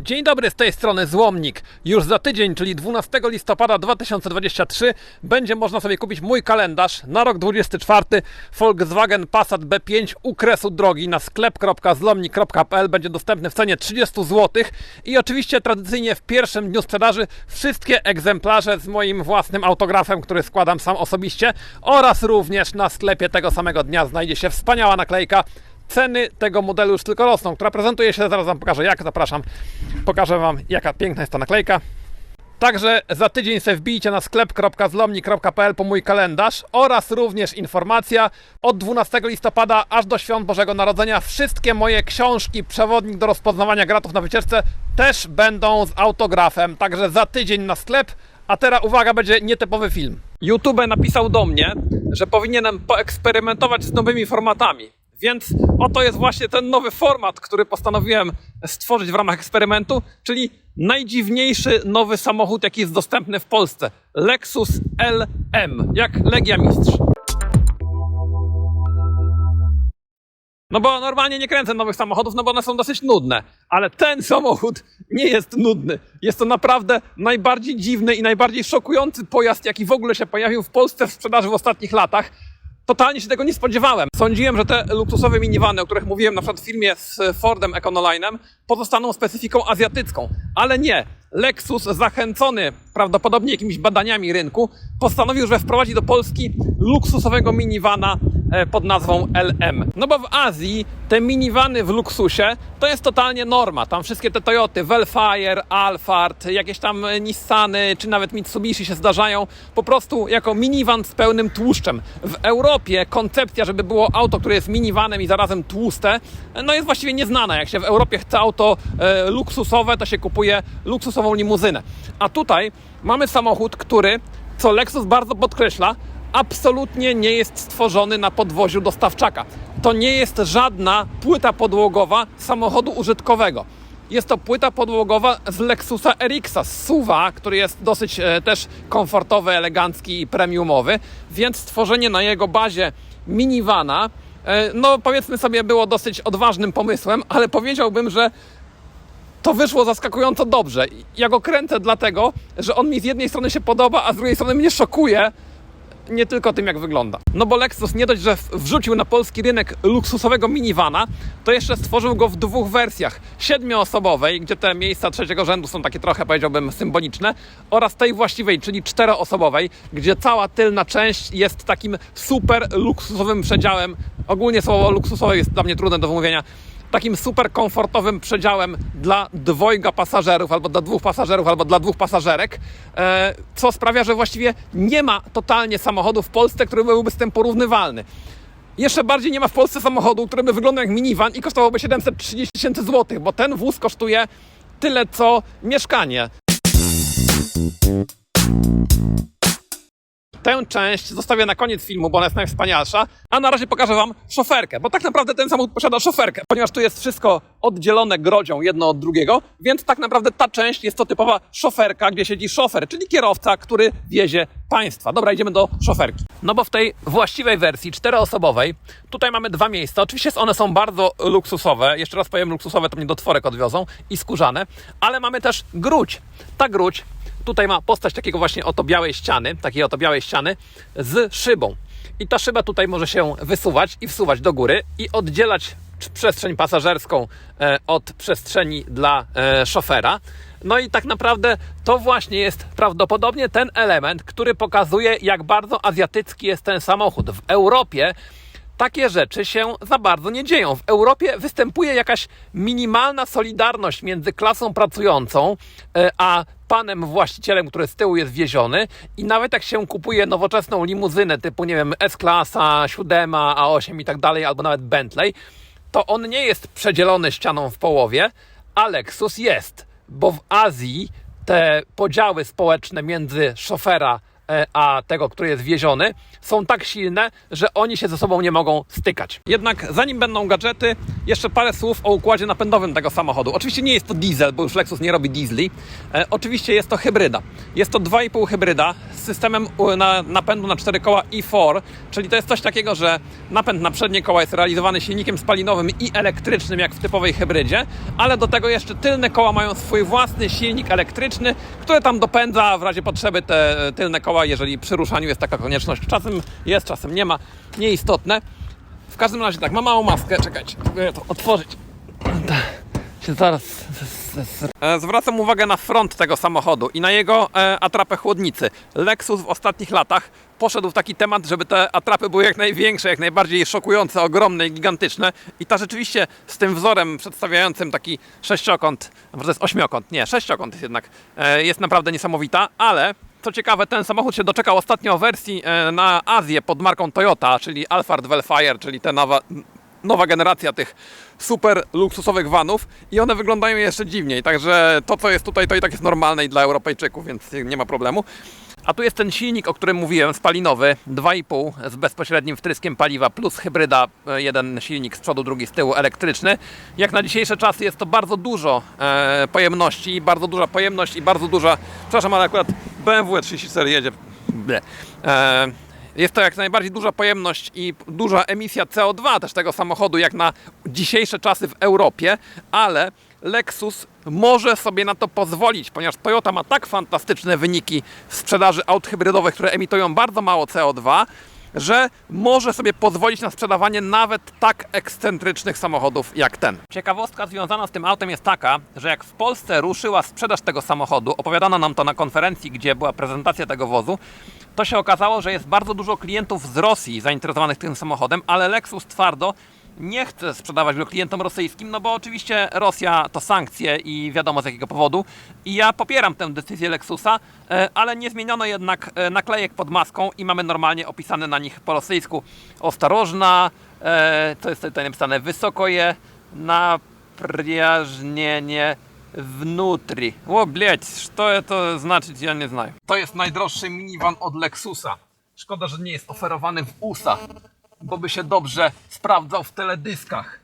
Dzień dobry, z tej strony Złomnik. Już za tydzień, czyli 12 listopada 2023, będzie można sobie kupić mój kalendarz na rok 24 Volkswagen Passat B5 u kresu drogi na sklep.zlomnik.pl. Będzie dostępny w cenie 30 zł i oczywiście tradycyjnie w pierwszym dniu sprzedaży wszystkie egzemplarze z moim własnym autografem, który składam sam osobiście oraz również na sklepie tego samego dnia znajdzie się wspaniała naklejka Ceny tego modelu już tylko rosną, która prezentuje się, zaraz Wam pokażę jak, zapraszam. Pokażę Wam jaka piękna jest ta naklejka. Także za tydzień sobie wbijcie na sklep.zlomni.pl po mój kalendarz oraz również informacja od 12 listopada aż do świąt Bożego Narodzenia wszystkie moje książki Przewodnik do rozpoznawania gratów na wycieczce też będą z autografem. Także za tydzień na sklep, a teraz uwaga, będzie nietypowy film. YouTube napisał do mnie, że powinienem poeksperymentować z nowymi formatami. Więc oto jest właśnie ten nowy format, który postanowiłem stworzyć w ramach eksperymentu, czyli najdziwniejszy nowy samochód, jaki jest dostępny w Polsce. Lexus LM, jak Legia Mistrz. No bo normalnie nie kręcę nowych samochodów, no bo one są dosyć nudne. Ale ten samochód nie jest nudny. Jest to naprawdę najbardziej dziwny i najbardziej szokujący pojazd, jaki w ogóle się pojawił w Polsce w sprzedaży w ostatnich latach. Totalnie się tego nie spodziewałem. Sądziłem, że te luksusowe minivany, o których mówiłem na przykład w filmie z Fordem Econolinem, pozostaną specyfiką azjatycką. Ale nie. Lexus, zachęcony prawdopodobnie jakimiś badaniami rynku, postanowił, że wprowadzi do Polski luksusowego minivana e, pod nazwą LM. No bo w Azji te minivany w luksusie to jest totalnie norma. Tam wszystkie te Toyoty, Velfire, Alphard, jakieś tam e, Nissany czy nawet Mitsubishi się zdarzają po prostu jako minivan z pełnym tłuszczem. W Europie koncepcja, żeby było auto, które jest minivanem i zarazem tłuste, no jest właściwie nieznana. Jak się w Europie chce auto e, luksusowe, to się kupuje luksusową limuzynę. A tutaj mamy samochód, który, co Lexus bardzo podkreśla, absolutnie nie jest stworzony na podwoziu dostawczaka. To nie jest żadna płyta podłogowa samochodu użytkowego. Jest to płyta podłogowa z Lexusa RX-a, z SUV-a, który jest dosyć e, też komfortowy, elegancki i premiumowy, więc stworzenie na jego bazie minivana, e, no powiedzmy sobie, było dosyć odważnym pomysłem, ale powiedziałbym, że to wyszło zaskakująco dobrze. Ja go kręcę dlatego, że on mi z jednej strony się podoba, a z drugiej strony mnie szokuje. Nie tylko tym, jak wygląda. No bo Lexus nie dość, że wrzucił na polski rynek luksusowego minivana, to jeszcze stworzył go w dwóch wersjach. Siedmioosobowej, gdzie te miejsca trzeciego rzędu są takie trochę, powiedziałbym, symboliczne, oraz tej właściwej, czyli czteroosobowej, gdzie cała tylna część jest takim super luksusowym przedziałem. Ogólnie słowo luksusowe jest dla mnie trudne do wymówienia takim super komfortowym przedziałem dla dwojga pasażerów, albo dla dwóch pasażerów, albo dla dwóch pasażerek, e, co sprawia, że właściwie nie ma totalnie samochodu w Polsce, który byłby z tym porównywalny. Jeszcze bardziej nie ma w Polsce samochodu, który by wyglądał jak minivan i kosztowałby 730 tysięcy złotych, bo ten wóz kosztuje tyle co mieszkanie. Tę część zostawię na koniec filmu, bo ona jest najwspanialsza, a na razie pokażę Wam szoferkę, bo tak naprawdę ten samochód posiada szoferkę, ponieważ tu jest wszystko oddzielone grodzią jedno od drugiego, więc tak naprawdę ta część jest to typowa szoferka, gdzie siedzi szofer, czyli kierowca, który wiezie państwa. Dobra, idziemy do szoferki. No bo w tej właściwej wersji czteroosobowej, tutaj mamy dwa miejsca, oczywiście one są bardzo luksusowe, jeszcze raz powiem luksusowe, to mnie do tworek odwiozą i skórzane, ale mamy też gruć. Ta gruć Tutaj ma postać takiego właśnie oto białej ściany, takiej oto białej ściany z szybą. I ta szyba tutaj może się wysuwać i wsuwać do góry i oddzielać przestrzeń pasażerską e, od przestrzeni dla e, szofera. No i tak naprawdę to właśnie jest prawdopodobnie ten element, który pokazuje, jak bardzo azjatycki jest ten samochód. W Europie takie rzeczy się za bardzo nie dzieją. W Europie występuje jakaś minimalna solidarność między klasą pracującą e, a panem właścicielem, który z tyłu jest wieziony i nawet jak się kupuje nowoczesną limuzynę typu, nie wiem, S-klasa, 7, A8 i tak dalej, albo nawet Bentley, to on nie jest przedzielony ścianą w połowie, a Lexus jest, bo w Azji te podziały społeczne między szofera a tego, który jest wieziony, są tak silne, że oni się ze sobą nie mogą stykać. Jednak zanim będą gadżety, jeszcze parę słów o układzie napędowym tego samochodu. Oczywiście nie jest to diesel, bo już Lexus nie robi diesli. E, oczywiście jest to hybryda. Jest to 2,5 hybryda z systemem na, napędu na 4 koła i4, czyli to jest coś takiego, że napęd na przednie koła jest realizowany silnikiem spalinowym i elektrycznym, jak w typowej hybrydzie, ale do tego jeszcze tylne koła mają swój własny silnik elektryczny, który tam dopędza w razie potrzeby te tylne koła, jeżeli przy ruszaniu jest taka konieczność. Czasem jest, czasem nie ma, nieistotne. W każdym razie tak, mam małą maskę, czekajcie, próbuję to otworzyć. Zaraz... E, Zwracam uwagę na front tego samochodu i na jego e, atrapę chłodnicy. Lexus w ostatnich latach poszedł w taki temat, żeby te atrapy były jak największe, jak najbardziej szokujące, ogromne i gigantyczne. I ta rzeczywiście z tym wzorem przedstawiającym taki sześciokąt, może to jest ośmiokąt, nie, sześciokąt jest jednak, e, jest naprawdę niesamowita, ale co ciekawe, ten samochód się doczekał ostatnio wersji e, na Azję pod marką Toyota, czyli Alphard Velfire, czyli te nowa, nowa generacja tych super luksusowych vanów i one wyglądają jeszcze dziwniej, także to co jest tutaj to i tak jest normalne i dla Europejczyków, więc nie ma problemu. A tu jest ten silnik, o którym mówiłem, spalinowy, 2,5 z bezpośrednim wtryskiem paliwa plus hybryda, e, jeden silnik z przodu, drugi z tyłu, elektryczny. Jak na dzisiejsze czasy jest to bardzo dużo e, pojemności, bardzo duża pojemność i bardzo duża, przepraszam, ale akurat BMW 34 jedzie. E, jest to jak najbardziej duża pojemność i duża emisja CO2 też tego samochodu, jak na dzisiejsze czasy w Europie, ale Lexus może sobie na to pozwolić, ponieważ Toyota ma tak fantastyczne wyniki sprzedaży aut hybrydowych, które emitują bardzo mało CO2, że może sobie pozwolić na sprzedawanie nawet tak ekscentrycznych samochodów jak ten. Ciekawostka związana z tym autem jest taka, że jak w Polsce ruszyła sprzedaż tego samochodu, opowiadano nam to na konferencji, gdzie była prezentacja tego wozu, to się okazało, że jest bardzo dużo klientów z Rosji zainteresowanych tym samochodem, ale Lexus twardo nie chce sprzedawać go klientom rosyjskim, no bo oczywiście Rosja to sankcje i wiadomo z jakiego powodu. I ja popieram tę decyzję Lexusa, e, ale nie zmieniono jednak e, naklejek pod maską i mamy normalnie opisane na nich po rosyjsku ostrożna, e, to jest tutaj napisane wysokoje, napriażnienie wnutri. O bleć, co to znaczyć ja nie znam. To jest najdroższy minivan od Lexusa. Szkoda, że nie jest oferowany w USA bo by się dobrze sprawdzał w teledyskach.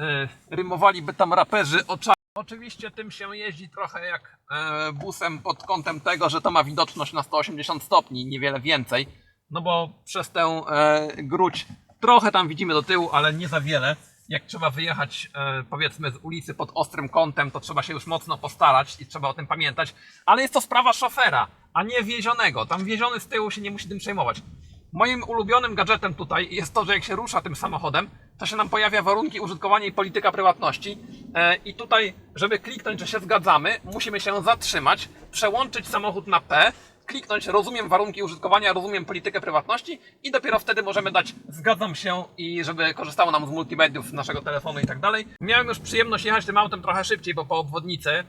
E, rymowaliby tam raperzy oczami. Oczywiście tym się jeździ trochę jak e, busem pod kątem tego, że to ma widoczność na 180 stopni, niewiele więcej. No bo przez tę e, gruć trochę tam widzimy do tyłu, ale nie za wiele. Jak trzeba wyjechać powiedzmy z ulicy pod ostrym kątem, to trzeba się już mocno postarać i trzeba o tym pamiętać. Ale jest to sprawa szofera, a nie wiezionego. Tam wieziony z tyłu się nie musi tym przejmować. Moim ulubionym gadżetem tutaj jest to, że jak się rusza tym samochodem, to się nam pojawia warunki użytkowania i polityka prywatności. E, I tutaj, żeby kliknąć, że się zgadzamy, musimy się zatrzymać, przełączyć samochód na P, kliknąć rozumiem warunki użytkowania, rozumiem politykę prywatności i dopiero wtedy możemy dać zgadzam się i żeby korzystało nam z multimediów naszego telefonu i tak dalej. Miałem już przyjemność jechać tym autem trochę szybciej, bo po obwodnicy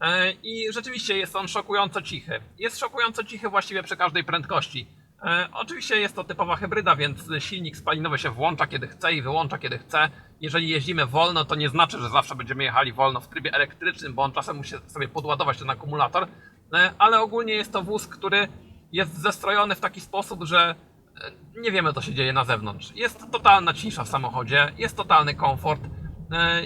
E, I rzeczywiście jest on szokująco cichy. Jest szokująco cichy właściwie przy każdej prędkości. E, Oczywiście jest to typowa hybryda, więc silnik spalinowy się włącza kiedy chce i wyłącza kiedy chce. Jeżeli jeździmy wolno, to nie znaczy, że zawsze będziemy jechali wolno w trybie elektrycznym, bo on czasem musi sobie podładować ten akumulator. E, Ale ogólnie jest to wóz, który jest zestrojony w taki sposób, że e, nie wiemy co się dzieje na zewnątrz. Jest totalna cisza w samochodzie, jest totalny komfort,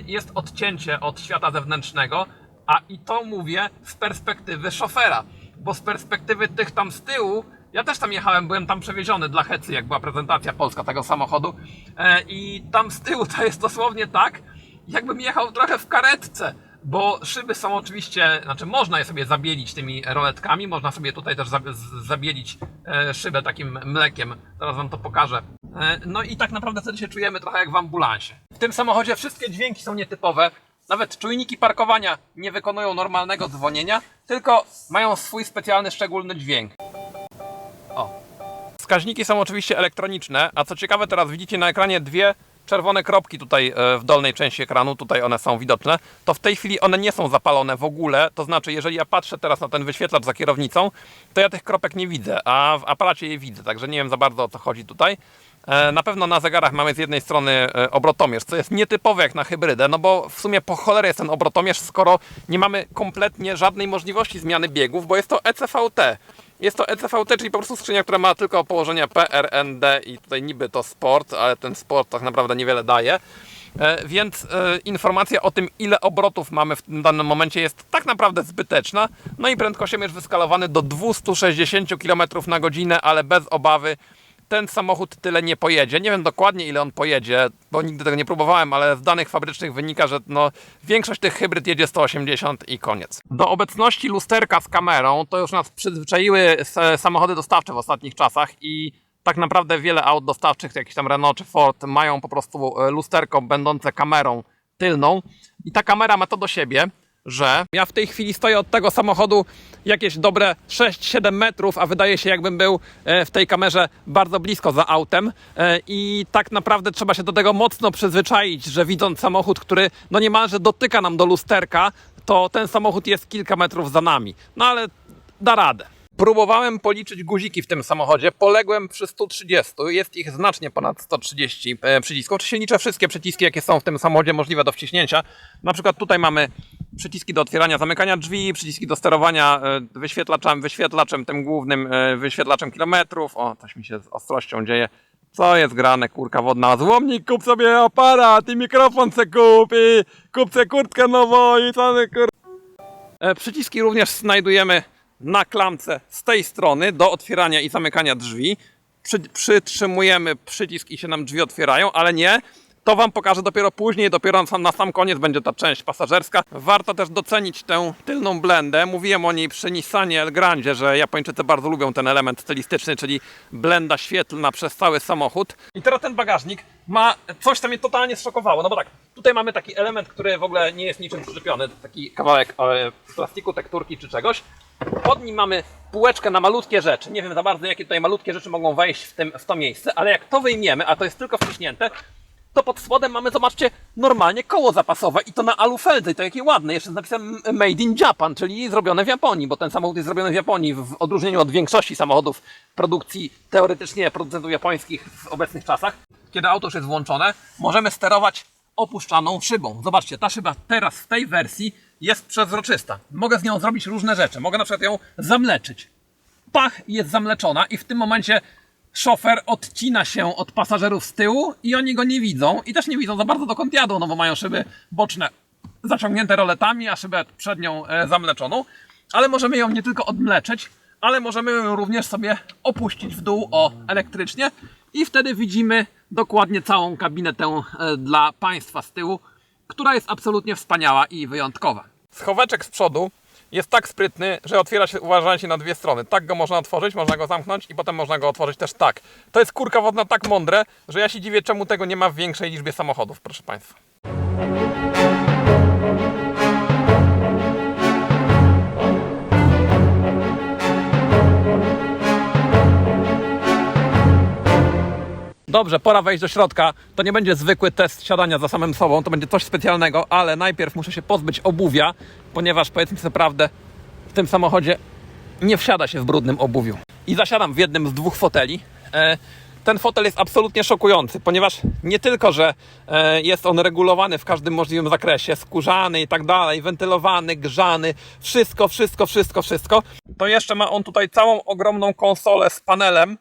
jest odcięcie od świata zewnętrznego, a i to mówię z perspektywy szofera, bo z perspektywy tych tam z tyłu, ja też tam jechałem, byłem tam przewieziony dla Hecy, jak była prezentacja polska tego samochodu e, i tam z tyłu to jest dosłownie tak, jakbym jechał trochę w karetce, bo szyby są oczywiście, znaczy można je sobie zabielić tymi roletkami, można sobie tutaj też zabielić e, szybę takim mlekiem, zaraz wam to pokażę. E, no i tak naprawdę wtedy się czujemy trochę jak w ambulansie. W tym samochodzie wszystkie dźwięki są nietypowe, nawet czujniki parkowania nie wykonują normalnego dzwonienia, tylko mają swój specjalny, szczególny dźwięk. O. Wskaźniki są oczywiście elektroniczne, a co ciekawe teraz widzicie na ekranie dwie czerwone kropki tutaj e, w dolnej części ekranu, tutaj one są widoczne, to w tej chwili one nie są zapalone w ogóle, to znaczy jeżeli ja patrzę teraz na ten wyświetlacz za kierownicą, to ja tych kropek nie widzę, a w aparacie je widzę, także nie wiem za bardzo o co chodzi tutaj. E, Na pewno na zegarach mamy z jednej strony e, obrotomierz, co jest nietypowe jak na hybrydę, no bo w sumie po cholerę jest ten obrotomierz, skoro nie mamy kompletnie żadnej możliwości zmiany biegów, bo jest to ECVT. Jest to ECVT, czyli po prostu skrzynia, która ma tylko położenie PRND i tutaj niby to sport, ale ten sport tak naprawdę niewiele daje. E, Więc e, informacja o tym, ile obrotów mamy w danym momencie jest tak naprawdę zbyteczna. No i prędkościomierz wyskalowany do 260 km na godzinę, ale bez obawy ten samochód tyle nie pojedzie. Nie wiem dokładnie ile on pojedzie, bo nigdy tego nie próbowałem, ale z danych fabrycznych wynika, że no, większość tych hybryd jedzie 180 i koniec. Do obecności lusterka z kamerą to już nas przyzwyczaiły samochody dostawcze w ostatnich czasach i tak naprawdę wiele aut dostawczych, jakiś tam Renault czy Ford, mają po prostu e, lusterko będące kamerą tylną i ta kamera ma to do siebie, że ja w tej chwili stoję od tego samochodu jakieś dobre 6-7 metrów, a wydaje się jakbym był e, w tej kamerze bardzo blisko za autem E, i tak naprawdę trzeba się do tego mocno przyzwyczaić, że widząc samochód, który no niemalże dotyka nam do lusterka, to ten samochód jest kilka metrów za nami. No ale da radę. Próbowałem policzyć guziki w tym samochodzie, poległem przy 130, jest ich znacznie ponad 130 e, przycisków. Oczywiście liczę wszystkie przyciski, jakie są w tym samochodzie możliwe do wciśnięcia. Na przykład tutaj mamy przyciski do otwierania, zamykania drzwi, przyciski do sterowania e, wyświetlaczem, wyświetlaczem tym głównym, e, wyświetlaczem kilometrów. O, coś mi się z ostrością dzieje. Co jest grane, kurka wodna? Złomnik, kup sobie aparat i mikrofon se kup i kup se kurtkę nową i co kur... Przyciski również znajdujemy na klamce z tej strony do otwierania i zamykania drzwi. Przy, przytrzymujemy przycisk i się nam drzwi otwierają, ale nie. To Wam pokażę dopiero później, dopiero na sam, na sam koniec będzie ta część pasażerska. Warto też docenić tę tylną blendę. Mówiłem o niej przy Nissanie Elgrandzie, że Japończycy bardzo lubią ten element stylistyczny, czyli blenda świetlna przez cały samochód. I teraz ten bagażnik ma coś, co mnie totalnie zszokowało. No bo tak, tutaj mamy taki element, który w ogóle nie jest niczym przyczepiony. Taki kawałek e, plastiku, tekturki czy czegoś. Pod nim mamy półeczkę na malutkie rzeczy. Nie wiem za bardzo, jakie tutaj malutkie rzeczy mogą wejść w, tym, w to miejsce, ale jak to wyjmiemy, a to jest tylko wciśnięte, to pod spodem mamy, zobaczcie, normalnie koło zapasowe i to na alufeldze i to jakie ładne, jeszcze z napisem Made in Japan, czyli zrobione w Japonii, bo ten samochód jest zrobiony w Japonii, w odróżnieniu od większości samochodów produkcji teoretycznie producentów japońskich w obecnych czasach. Kiedy auto już jest włączone, możemy sterować opuszczaną szybą. Zobaczcie, ta szyba teraz w tej wersji jest przezroczysta. Mogę z nią zrobić różne rzeczy. Mogę na przykład ją zamleczyć. Pach jest zamleczona i w tym momencie szofer odcina się od pasażerów z tyłu i oni go nie widzą i też nie widzą za bardzo dokąd jadą, no bo mają szyby boczne zaciągnięte roletami, a szybę przednią e, zamleczoną, ale możemy ją nie tylko odmleczyć, ale możemy ją również sobie opuścić w dół o elektrycznie i wtedy widzimy dokładnie całą kabinę tę e, dla Państwa z tyłu, która jest absolutnie wspaniała i wyjątkowa. Schoweczek z przodu jest tak sprytny, że otwiera się, uważajcie, na dwie strony. Tak go można otworzyć, można go zamknąć i potem można go otworzyć też tak. To jest kurka wodna tak mądre, że ja się dziwię, czemu tego nie ma w większej liczbie samochodów, proszę Państwa. Dobrze, pora wejść do środka. To nie będzie zwykły test siadania za samym sobą, to będzie coś specjalnego, ale najpierw muszę się pozbyć obuwia, ponieważ powiedzmy sobie prawdę, w tym samochodzie nie wsiada się w brudnym obuwiu. I zasiadam w jednym z dwóch foteli. E, Ten fotel jest absolutnie szokujący, ponieważ nie tylko, że e, jest on regulowany w każdym możliwym zakresie, skórzany i tak dalej, wentylowany, grzany, wszystko, wszystko, wszystko, wszystko, to jeszcze ma on tutaj całą ogromną konsolę z panelem,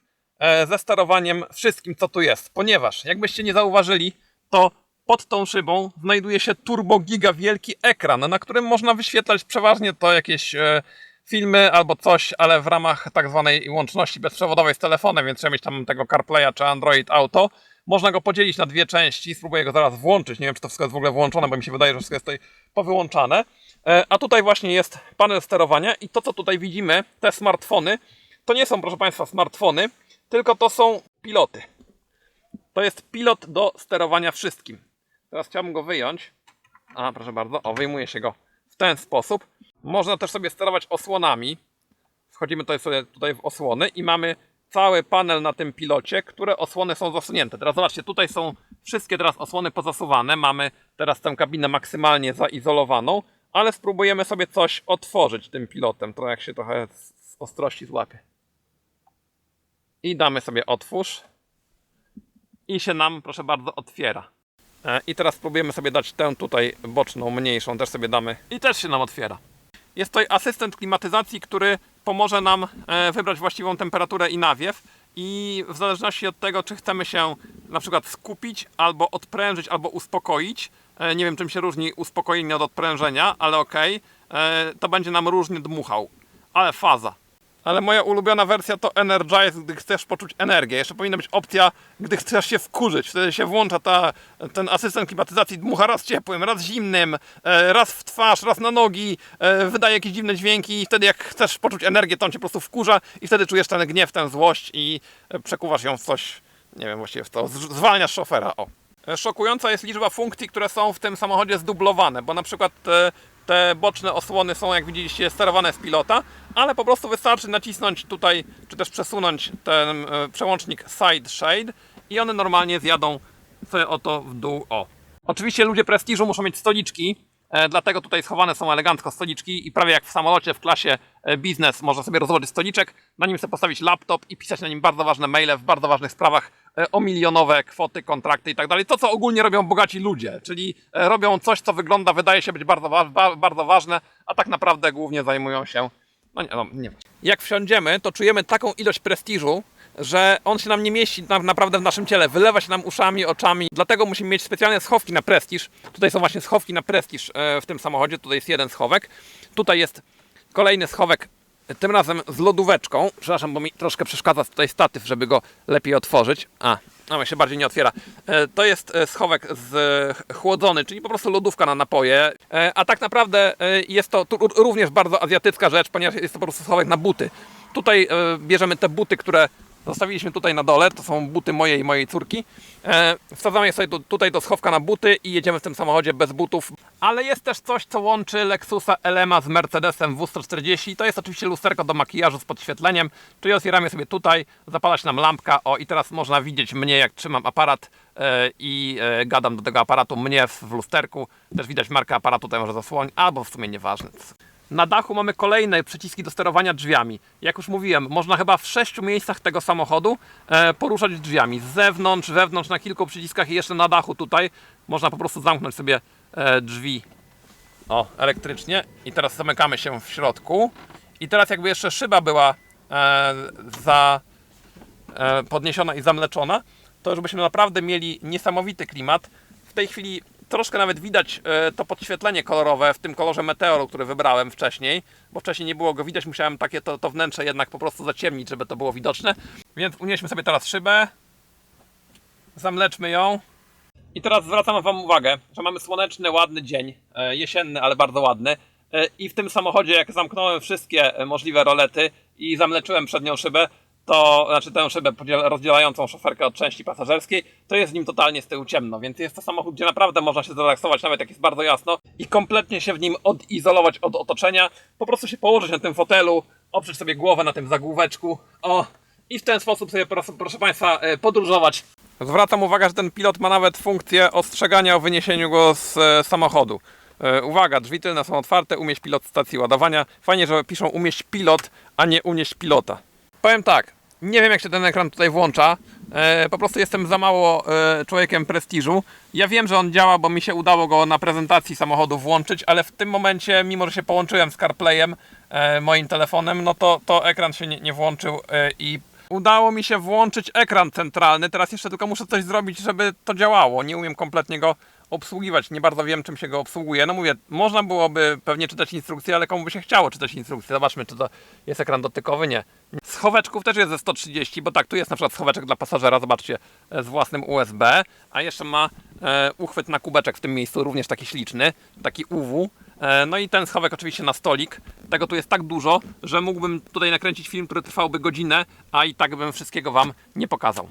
ze sterowaniem wszystkim, co tu jest. Ponieważ, jakbyście nie zauważyli, to pod tą szybą znajduje się turbo giga wielki ekran, na którym można wyświetlać przeważnie to jakieś e, filmy albo coś, ale w ramach tak zwanej łączności bezprzewodowej z telefonem, więc trzeba mieć tam tego CarPlaya czy Android Auto. Można go podzielić na dwie części, spróbuję go zaraz włączyć. Nie wiem, czy to wszystko jest w ogóle włączone, bo mi się wydaje, że wszystko jest tutaj powyłączane. E, A tutaj właśnie jest panel sterowania i to, co tutaj widzimy, te smartfony, to nie są, proszę Państwa, smartfony, tylko to są piloty. To jest pilot do sterowania wszystkim. Teraz chciałbym go wyjąć. A, proszę bardzo, o, wyjmuje się go w ten sposób. Można też sobie sterować osłonami. Wchodzimy tutaj sobie tutaj w osłony i mamy cały panel na tym pilocie, które osłony są zasunięte. Teraz zobaczcie, tutaj są wszystkie teraz osłony pozasuwane. Mamy teraz tę kabinę maksymalnie zaizolowaną, ale spróbujemy sobie coś otworzyć tym pilotem. To jak się trochę z ostrości złapie. I damy sobie otwórz. I się nam, proszę bardzo, otwiera. E, I teraz spróbujemy sobie dać tę tutaj boczną, mniejszą, też sobie damy. I też się nam otwiera. Jest tutaj asystent klimatyzacji, który pomoże nam e, wybrać właściwą temperaturę i nawiew. I w zależności od tego, czy chcemy się na przykład skupić, albo odprężyć, albo uspokoić, e, nie wiem czym się różni uspokojenie od odprężenia, ale e, to będzie nam różnie dmuchał. Ale faza. Ale moja ulubiona wersja to Energize, gdy chcesz poczuć energię. Jeszcze powinna być opcja, gdy chcesz się wkurzyć. Wtedy się włącza ta, ten asystent klimatyzacji, dmucha raz ciepłym, raz zimnym, e, raz w twarz, raz na nogi, e, wydaje jakieś dziwne dźwięki i wtedy jak chcesz poczuć energię, to on cię po prostu wkurza i wtedy czujesz ten gniew, tę złość i e, przekuwasz ją w coś, nie wiem właściwie w to, zwalniasz szofera, o. Szokująca jest liczba funkcji, które są w tym samochodzie zdublowane, bo na przykład te boczne osłony są, jak widzieliście, sterowane z pilota, ale po prostu wystarczy nacisnąć tutaj, czy też przesunąć ten e, przełącznik Side Shade i one normalnie zjadą sobie oto w dół, o. Oczywiście ludzie prestiżu muszą mieć stoliczki, e, dlatego tutaj schowane są elegancko stoliczki i prawie jak w samolocie w klasie e, biznes można sobie rozłożyć stoliczek, na nim sobie postawić laptop i pisać na nim bardzo ważne maile w bardzo ważnych sprawach o milionowe kwoty, kontrakty i tak dalej. To, co ogólnie robią bogaci ludzie, czyli e, robią coś, co wygląda, wydaje się być bardzo, bardzo ważne, a tak naprawdę głównie zajmują się no nie, no nie. Jak wsiądziemy, to czujemy taką ilość prestiżu, że on się nam nie mieści na, naprawdę w naszym ciele, wylewa się nam uszami, oczami, dlatego musimy mieć specjalne schowki na prestiż. Tutaj są właśnie schowki na prestiż e, w tym samochodzie, tutaj jest jeden schowek. Tutaj jest kolejny schowek, e, tym razem z lodóweczką. Przepraszam, bo mi troszkę przeszkadza tutaj statyw, żeby go lepiej otworzyć. A, no się bardziej nie otwiera. E, To jest e, schowek z e, chłodzony, czyli po prostu lodówka na napoje. A tak naprawdę jest to również bardzo azjatycka rzecz, ponieważ jest to po prostu schowek na buty. Tutaj bierzemy te buty, które zostawiliśmy tutaj na dole. To są buty mojej i mojej córki. E, Wsadzamy je sobie tu, tutaj do schowka na buty i jedziemy w tym samochodzie bez butów. Ale jest też coś, co łączy Lexusa LMA z Mercedesem W140. To jest oczywiście lusterko do makijażu z podświetleniem. Czyli otwieramy sobie tutaj, zapala się nam lampka. O i teraz można widzieć mnie, jak trzymam aparat e, i e, gadam do tego aparatu mnie w, lusterku. Też widać markę aparatu, tutaj może zasłonić, albo w sumie nieważne. Na dachu mamy kolejne przyciski do sterowania drzwiami. Jak już mówiłem, można chyba w sześciu miejscach tego samochodu e, poruszać drzwiami. Z zewnątrz, wewnątrz, na kilku przyciskach i jeszcze na dachu tutaj można po prostu zamknąć sobie e, drzwi o, elektrycznie. I teraz zamykamy się w środku. I teraz jakby jeszcze szyba była e, za podniesiona i zamleczona, to już byśmy naprawdę mieli niesamowity klimat. W tej chwili troszkę nawet widać e, to podświetlenie kolorowe w tym kolorze meteoru, który wybrałem wcześniej, bo wcześniej nie było go widać, musiałem takie to, to wnętrze jednak po prostu zaciemnić, żeby to było widoczne. Więc unieśmy sobie teraz szybę, zamleczmy ją. I teraz zwracam Wam uwagę, że mamy słoneczny, ładny dzień, e, jesienny, ale bardzo ładny. E, I w tym samochodzie, jak zamknąłem wszystkie możliwe rolety i zamleczyłem przednią szybę, to znaczy tę szybę rozdzielającą szoferkę od części pasażerskiej, to jest w nim totalnie z tyłu ciemno, więc jest to samochód, gdzie naprawdę można się zrelaksować, nawet jak jest bardzo jasno i kompletnie się w nim odizolować od otoczenia, po prostu się położyć na tym fotelu, oprzeć sobie głowę na tym zagłóweczku, o, i w ten sposób sobie, proszę, proszę Państwa, e, podróżować. Zwracam uwagę, że ten pilot ma nawet funkcję ostrzegania o wyniesieniu go z e, samochodu. E, uwaga, drzwi tylne są otwarte, umieść pilot stacji ładowania. Fajnie, że piszą umieść pilot, a nie unieść pilota. Powiem tak, nie wiem jak się ten ekran tutaj włącza. E, po prostu jestem za mało e, człowiekiem prestiżu. Ja wiem, że on działa, bo mi się udało go na prezentacji samochodu włączyć, ale w tym momencie, mimo że się połączyłem z CarPlayem, e, moim telefonem, no to, to ekran się nie, nie włączył e, i udało mi się włączyć ekran centralny. Teraz jeszcze tylko muszę coś zrobić, żeby to działało. Nie umiem kompletnie go obsługiwać. Nie bardzo wiem, czym się go obsługuje. No mówię, można byłoby pewnie czytać instrukcje, ale komu by się chciało czytać instrukcje? Zobaczmy, czy to jest ekran dotykowy. Nie. Schoweczków też jest ze 130, bo tak, tu jest na przykład schoweczek dla pasażera, zobaczcie, e, z własnym USB, a jeszcze ma e, uchwyt na kubeczek w tym miejscu, również taki śliczny, taki UW. E, No i ten schowek oczywiście na stolik. Tego tu jest tak dużo, że mógłbym tutaj nakręcić film, który trwałby godzinę, a i tak bym wszystkiego Wam nie pokazał.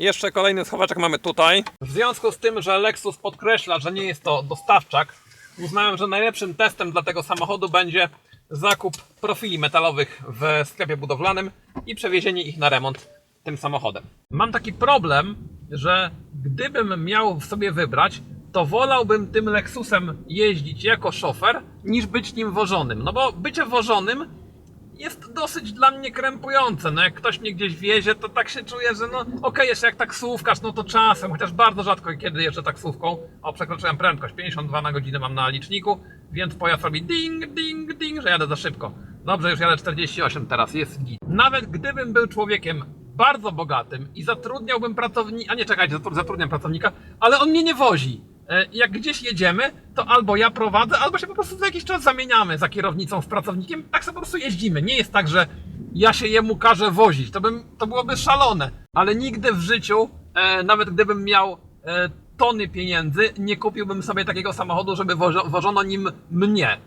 Jeszcze kolejny schoweczek mamy tutaj. W związku z tym, że Lexus podkreśla, że nie jest to dostawczak, uznałem, że najlepszym testem dla tego samochodu będzie zakup profili metalowych w sklepie budowlanym i przewiezienie ich na remont tym samochodem. Mam taki problem, że gdybym miał sobie wybrać, to wolałbym tym Lexusem jeździć jako szofer, niż być nim wożonym. No bo bycie wożonym jest dosyć dla mnie krępujące. No jak ktoś mnie gdzieś wiezie, to tak się czuję, że no okej, jeszcze jak taksówkarz, no to czasem, chociaż bardzo rzadko kiedy jeżdżę taksówką. O, przekroczyłem prędkość, 52 na godzinę mam na liczniku, więc pojazd robi ding, ding, ding, że jadę za szybko. Dobrze, już jadę 48 teraz, jest git. Nawet gdybym był człowiekiem bardzo bogatym i zatrudniałbym pracownika, a nie czekajcie, zatru- zatrudniam pracownika, ale on mnie nie wozi. E, Jak gdzieś jedziemy, to albo ja prowadzę, albo się po prostu za jakiś czas zamieniamy za kierownicą z pracownikiem. Tak sobie po prostu jeździmy. Nie jest tak, że ja się jemu każę wozić. To, bym, to byłoby szalone. Ale nigdy w życiu, e, nawet gdybym miał e, tony pieniędzy, nie kupiłbym sobie takiego samochodu, żeby wożo, wożono nim mnie.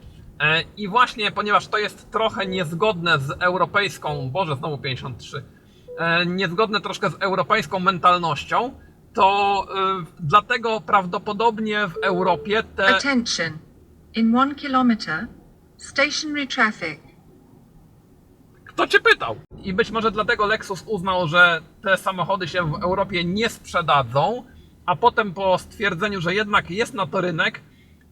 I właśnie, ponieważ to jest trochę niezgodne z europejską, Boże, znowu 53, e, niezgodne troszkę z europejską mentalnością, to e, dlatego prawdopodobnie w Europie te. Attention. In one kilometre, stationary traffic. Kto cię pytał? I być może dlatego Lexus uznał, że te samochody się w Europie nie sprzedadzą, a potem po stwierdzeniu, że jednak jest na to rynek,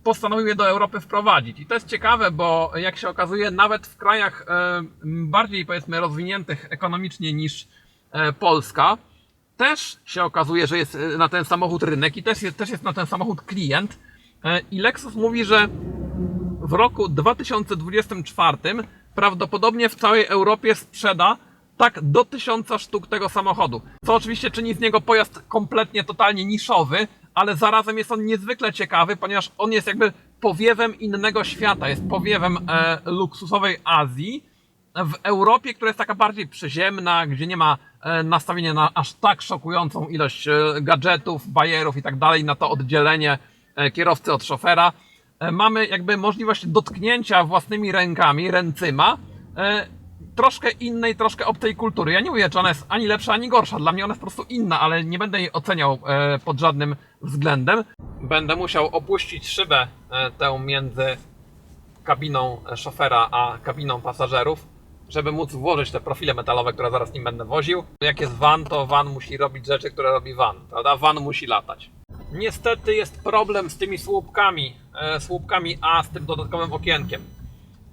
postanowił je do Europy wprowadzić. I to jest ciekawe, bo jak się okazuje, nawet w krajach e, bardziej powiedzmy rozwiniętych ekonomicznie niż e, Polska, też się okazuje, że jest e, na ten samochód rynek i też jest, też jest na ten samochód klient. E, I Lexus mówi, że w roku 2024 prawdopodobnie w całej Europie sprzeda tak do 1000 sztuk tego samochodu. Co oczywiście czyni z niego pojazd kompletnie, totalnie niszowy, ale zarazem jest on niezwykle ciekawy, ponieważ on jest jakby powiewem innego świata, jest powiewem e, luksusowej Azji w Europie, która jest taka bardziej przyziemna, gdzie nie ma e, nastawienia na aż tak szokującą ilość e, gadżetów, bajerów i tak dalej, na to oddzielenie e, kierowcy od szofera. Mamy jakby możliwość dotknięcia własnymi rękami, ręcyma, troszkę innej, troszkę obcej kultury. Ja nie mówię, czy ona jest ani lepsza, ani gorsza. Dla mnie ona jest po prostu inna, ale nie będę jej oceniał pod żadnym względem. Będę musiał opuścić szybę tę między kabiną szofera a kabiną pasażerów, żeby móc włożyć te profile metalowe, które zaraz nim będę woził. Jak jest van, to van musi robić rzeczy, które robi van, prawda? Van musi latać. Niestety jest problem z tymi słupkami, e, słupkami A z tym dodatkowym okienkiem.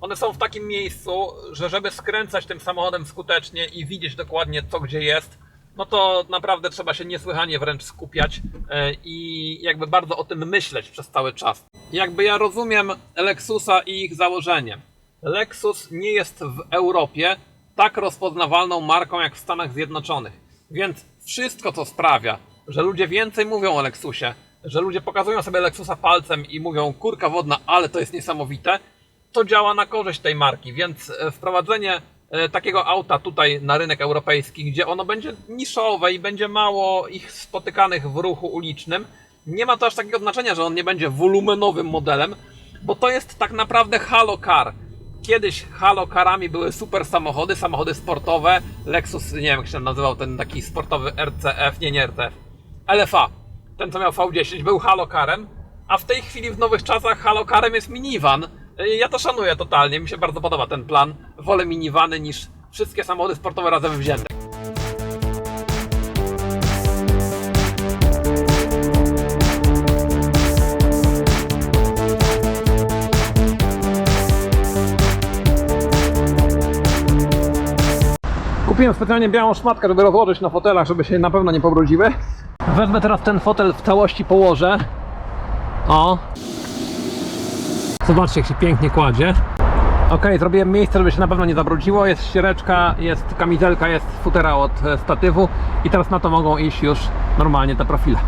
One są w takim miejscu, że żeby skręcać tym samochodem skutecznie i widzieć dokładnie co gdzie jest, no to naprawdę trzeba się niesłychanie wręcz skupiać e, i jakby bardzo o tym myśleć przez cały czas. Jakby ja rozumiem Lexusa i ich założenie. Lexus nie jest w Europie tak rozpoznawalną marką jak w Stanach Zjednoczonych. Więc wszystko co sprawia, że ludzie więcej mówią o Lexusie, że ludzie pokazują sobie Lexusa palcem i mówią kurka wodna, ale to jest niesamowite, to działa na korzyść tej marki, więc e, wprowadzenie e, takiego auta tutaj na rynek europejski, gdzie ono będzie niszowe i będzie mało ich spotykanych w ruchu ulicznym, nie ma to aż takiego znaczenia, że on nie będzie wolumenowym modelem, bo to jest tak naprawdę halo car. Kiedyś halo carami były super samochody, samochody sportowe, Lexus, nie wiem jak się nazywał ten taki sportowy RCF, nie, nie RCF, LFA, ten co miał V10 był halo carem, a w tej chwili w nowych czasach halo carem jest minivan. Y, Ja to szanuję totalnie, mi się bardzo podoba ten plan. Wolę minivany niż wszystkie samochody sportowe razem wzięte. Kupiłem specjalnie białą szmatkę, żeby rozłożyć na fotelach, żeby się na pewno nie pobrudziły. Wezmę teraz ten fotel w całości położę. O. Zobaczcie, jak się pięknie kładzie. Ok, zrobiłem miejsce, żeby się na pewno nie zabrudziło. Jest ściereczka, jest kamizelka, jest futera od e, statywu i teraz na to mogą iść już normalnie te profile.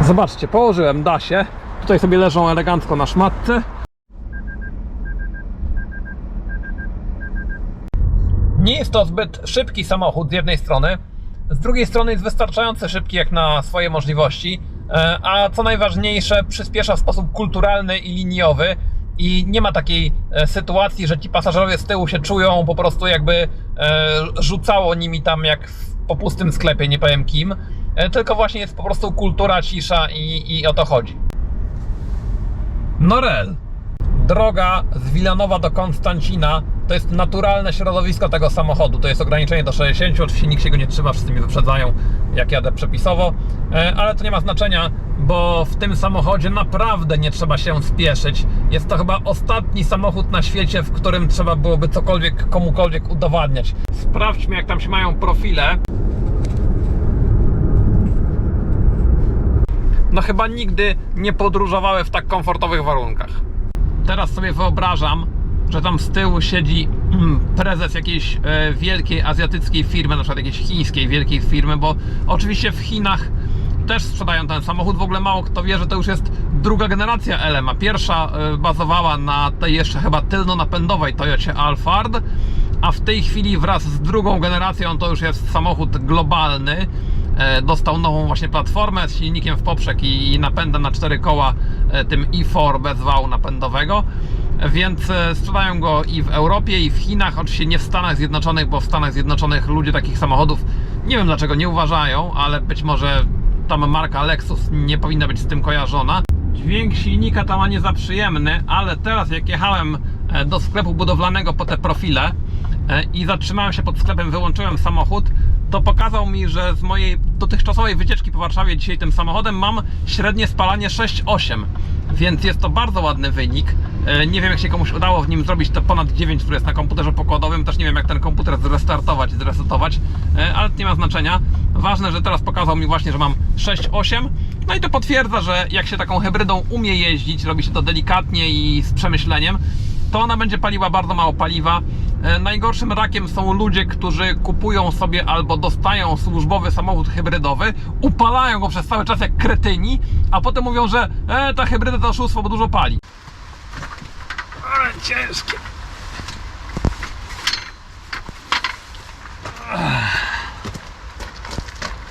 Zobaczcie, położyłem, da się. Tutaj sobie leżą elegancko na szmatce. Nie jest to zbyt szybki samochód z jednej strony, z drugiej strony jest wystarczająco szybki jak na swoje możliwości, e, a co najważniejsze, przyspiesza w sposób kulturalny i liniowy. I nie ma takiej e, sytuacji, że ci pasażerowie z tyłu się czują po prostu jakby e, rzucało nimi tam jak po pustym sklepie, nie powiem kim. Tylko właśnie jest po prostu kultura, cisza i, i o to chodzi. Norel. Droga z Wilanowa do Konstancina to jest naturalne środowisko tego samochodu. To jest ograniczenie do 60, oczywiście nikt się go nie trzyma, wszyscy mnie wyprzedzają jak jadę przepisowo, E, ale to nie ma znaczenia, bo w tym samochodzie naprawdę nie trzeba się spieszyć. Jest to chyba ostatni samochód na świecie, w którym trzeba byłoby cokolwiek komukolwiek udowadniać. Sprawdźmy jak tam się mają profile. No chyba nigdy nie podróżowały w tak komfortowych warunkach. Teraz sobie wyobrażam, że tam z tyłu siedzi mm, prezes jakiejś e, wielkiej azjatyckiej firmy, na przykład jakiejś chińskiej wielkiej firmy, bo oczywiście w Chinach też sprzedają ten samochód. W ogóle mało kto wie, że to już jest druga generacja LM. Pierwsza e, bazowała na tej jeszcze chyba tylno-napędowej Toyocie Alphard, a w tej chwili wraz z drugą generacją to już jest samochód globalny. E, Dostał nową właśnie platformę z silnikiem w poprzek i napędem na cztery koła, e, tym i4 bez wału napędowego. Więc e, sprzedają go i w Europie, i w Chinach, oczywiście nie w Stanach Zjednoczonych, bo w Stanach Zjednoczonych ludzie takich samochodów nie wiem dlaczego nie uważają, ale być może tam marka Lexus nie powinna być z tym kojarzona. Dźwięk silnika tam ma nie za przyjemny, ale teraz jak jechałem do sklepu budowlanego po te profile i zatrzymałem się pod sklepem, wyłączyłem samochód, to pokazał mi, że z mojej dotychczasowej wycieczki po Warszawie dzisiaj tym samochodem mam średnie spalanie 6,8, więc jest to bardzo ładny wynik. E, Nie wiem jak się komuś udało w nim zrobić to ponad 9, które jest na komputerze pokładowym, też nie wiem jak ten komputer zrestartować, zresetować, e, ale to nie ma znaczenia. Ważne, że teraz pokazał mi właśnie, że mam 6,8, no i to potwierdza, że jak się taką hybrydą umie jeździć, robi się to delikatnie i z przemyśleniem, to ona będzie paliła bardzo mało paliwa. E, Najgorszym rakiem są ludzie, którzy kupują sobie albo dostają służbowy samochód hybrydowy, upalają go przez cały czas jak kretyni, a potem mówią, że e, ta hybryda to oszustwo, bo dużo pali. Ale ciężkie.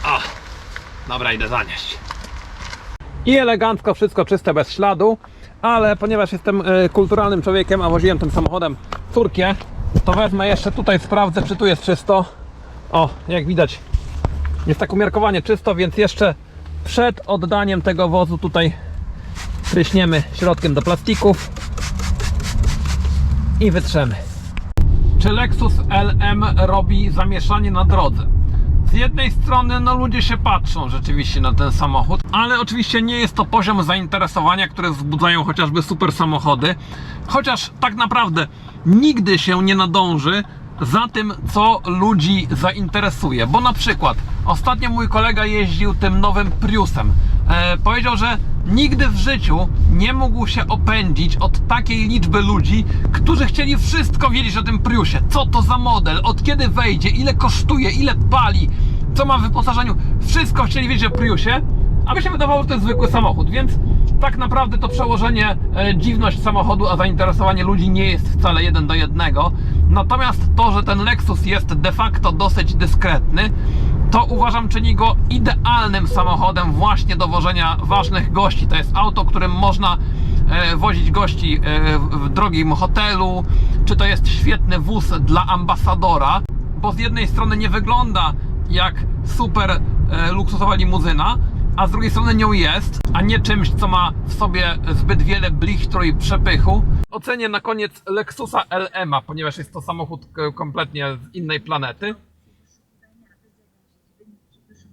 O, dobra, idę zanieść. I elegancko, wszystko czyste, bez śladu, ale ponieważ jestem e, kulturalnym człowiekiem, a woziłem tym samochodem córkę, to wezmę jeszcze tutaj, sprawdzę, czy tu jest czysto. O, jak widać, jest tak umiarkowanie czysto, więc jeszcze przed oddaniem tego wozu tutaj pryśniemy środkiem do plastików i wytrzemy. Czy Lexus LM robi zamieszanie na drodze? Z jednej strony, no ludzie się patrzą rzeczywiście na ten samochód, ale oczywiście nie jest to poziom zainteresowania, które wzbudzają chociażby super samochody. Chociaż tak naprawdę nigdy się nie nadąży za tym, co ludzi zainteresuje. Bo na przykład ostatnio mój kolega jeździł tym nowym Priusem. E, powiedział, że nigdy w życiu nie mógł się opędzić od takiej liczby ludzi, którzy chcieli wszystko wiedzieć o tym Priusie. Co to za model, od kiedy wejdzie, ile kosztuje, ile pali, co ma w wyposażeniu. Wszystko chcieli wiedzieć o Priusie, a mi się wydawało, że to jest zwykły samochód, więc tak naprawdę to przełożenie e, dziwność samochodu, a zainteresowanie ludzi nie jest wcale jeden do jednego. Natomiast to, że ten Lexus jest de facto dosyć dyskretny, to uważam czyni go idealnym samochodem właśnie do wożenia ważnych gości. To jest auto, którym można e, wozić gości e, w- drogim hotelu, czy to jest świetny wóz dla ambasadora, bo z jednej strony nie wygląda jak super e, luksusowa limuzyna, a z drugiej strony nią jest, a nie czymś, co ma w sobie zbyt wiele blichtru i przepychu. Ocenię na koniec Lexusa LM, ponieważ jest to samochód kompletnie z innej planety.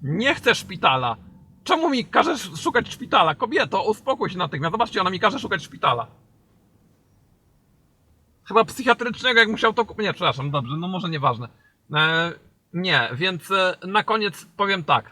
Nie chcę szpitala. Czemu mi każesz szukać szpitala? Kobieto, uspokój się natychmiast. Zobaczcie, ona mi każe szukać szpitala. Chyba psychiatrycznego, jak musiał to kupić. Nie, przepraszam, dobrze, no może nieważne. E, nie, więc e, na koniec powiem tak.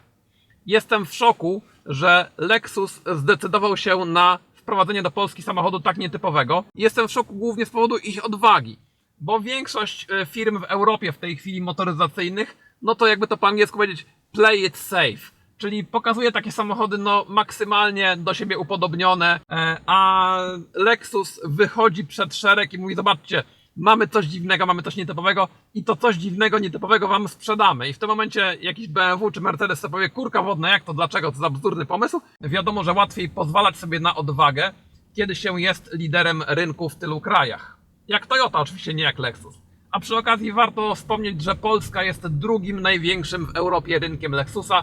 Jestem w szoku, że Lexus zdecydował się na wprowadzenie do Polski samochodu tak nietypowego. Jestem w szoku głównie z powodu ich odwagi, bo większość e, firm w Europie w tej chwili motoryzacyjnych, no to jakby to po angielsku powiedzieć, play it safe. Czyli pokazuje takie samochody no maksymalnie do siebie upodobnione, e, a Lexus wychodzi przed szereg i mówi: Zobaczcie, mamy coś dziwnego, mamy coś nietypowego i to coś dziwnego, nietypowego wam sprzedamy. I w tym momencie jakiś BMW czy Mercedes sobie powie: Kurka wodna, jak to, dlaczego, to za bzdurny pomysł. Wiadomo, że łatwiej pozwalać sobie na odwagę, kiedy się jest liderem rynku w tylu krajach. Jak Toyota, oczywiście nie jak Lexus. A przy okazji warto wspomnieć, że Polska jest drugim największym w Europie rynkiem Lexusa.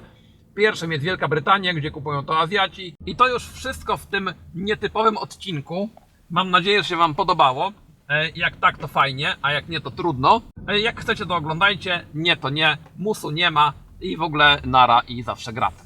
Pierwszym jest Wielka Brytania, gdzie kupują to Azjaci. I to już wszystko w tym nietypowym odcinku. Mam nadzieję, że się Wam podobało. E, Jak tak, to fajnie, a jak nie, to trudno. E, Jak chcecie, to oglądajcie. Nie, to nie. Musu nie ma. I w ogóle nara i zawsze graty.